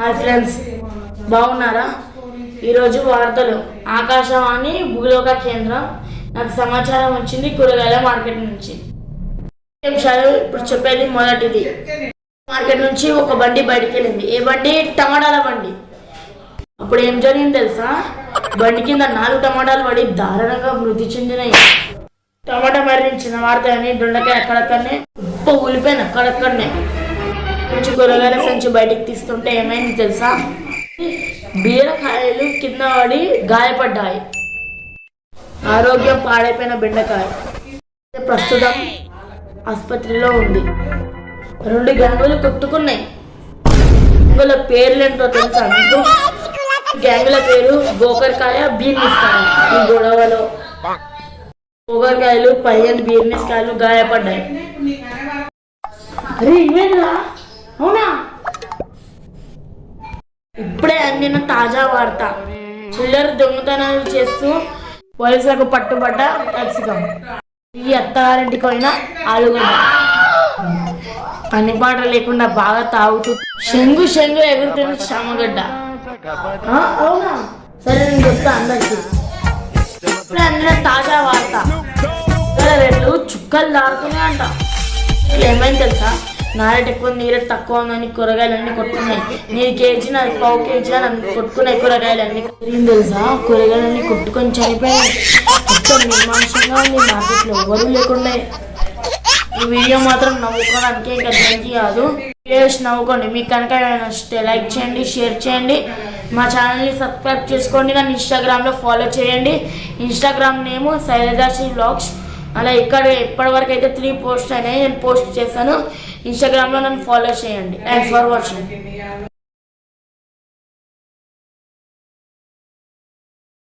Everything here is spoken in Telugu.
హాయ్ ఫ్రెండ్స్ బాగున్నారా? ఈరోజు వార్తలు. ఆకాశవాణి భూలోక కేంద్రం. నాకు సమాచారం వచ్చింది కూరగాయల మార్కెట్ నుంచి. విషయాలు ఇప్పుడు చెప్పేది మొదటిది. మార్కెట్ నుంచి ఒక బండి బయటికి వెళ్ళింది ఏ బండి? టమాటాల బండి. అప్పుడు ఏం జరిగింది తెలుసా? బండి కింద నాలుగు టమాటాలు పడి దారుణంగా మృతి చెందినాయి. టమాటా మరణించిన వార్త అని దొండకాయ అక్కడక్కడనే ఉప్పు ఊలిపోయింది అక్కడక్కడనే. కొంచెం కూరగాయల సంచి బయటికి తీస్తుంటే ఏమైంది తెలుసా? బీరకాయలు కింద పడి గాయపడ్డాయి. ఆరోగ్యం పాడైపోయిన బెండకాయ. ప్రస్తుతం ఆసుపత్రిలో ఉంది. రెండు గ్యాంగులు కొట్టుకున్నాయి. గ్యాంగుల పేర్లు ఏంటో తెలుసా మీకు? గ్యాంగుల పేరు గోకరకాయ బీర్నిస్కాయ. ఈ గొడవలో గోకరకాయలు పదిహేను బీర్నిస్కాయలు గాయపడ్డాయి. అరే ఇవేనా అవునా? ఇప్పుడే అందిన తాజా వార్త. చిల్లర దొంగతనాలు చేస్తూ పోలీసులకు పట్టుబడ్డ దర్శకం ఈ అత్తగారింటికి పోయిన ఆలుగడ్డ. పని పాట లేకుండా బాగా తాగుతూ శంగు శంగు ఎగురుతున్న చమగడ్డ అవునా? సరే నేను చెప్తా అందరికి. ఇప్పుడే అందిన తాజా వార్త. రెండు చుక్కలు దారుతున్నాయి అంట ఏమైంది తెలుసా? నారెట్ ఎక్కువ నీరెట్ తక్కువ ఉందని కూరగాయలన్నీ కొట్టుకున్నాయి. నీరు కేజీ నాకు పావు కేజీ అని అన్ని కొట్టుకున్నాయి కూరగాయలన్నీ. ఏం తెలుసా? కూరగాయలన్నీ కొట్టుకొని చనిపోయాయి మొత్తం నిర్మాంసంగా ఉంది. మార్కెట్లో ఎవరు లేకుండా. ఈ వీడియో మాత్రం నవ్వుకోవడానికి ఇంకా మంచి కాదు. వీడియోస్ నవ్వుకోండి. మీకు కనుక నచ్చితే లైక్ చేయండి షేర్ చేయండి. మా ఛానల్ని సబ్స్క్రైబ్ చేసుకోండి. నన్ను ఇన్స్టాగ్రామ్లో ఫాలో చేయండి. ఇన్స్టాగ్రామ్ నేము శైలజాశ్రీ బ్లాగ్స్. అలా ఇక్కడ ఇప్పటివరకు అయితే త్రీ పోస్ట్ అయినాయి. నేను పోస్ట్ చేశాను. ఇన్స్టాగ్రామ్లో నన్ను ఫాలో చేయండి. And for watching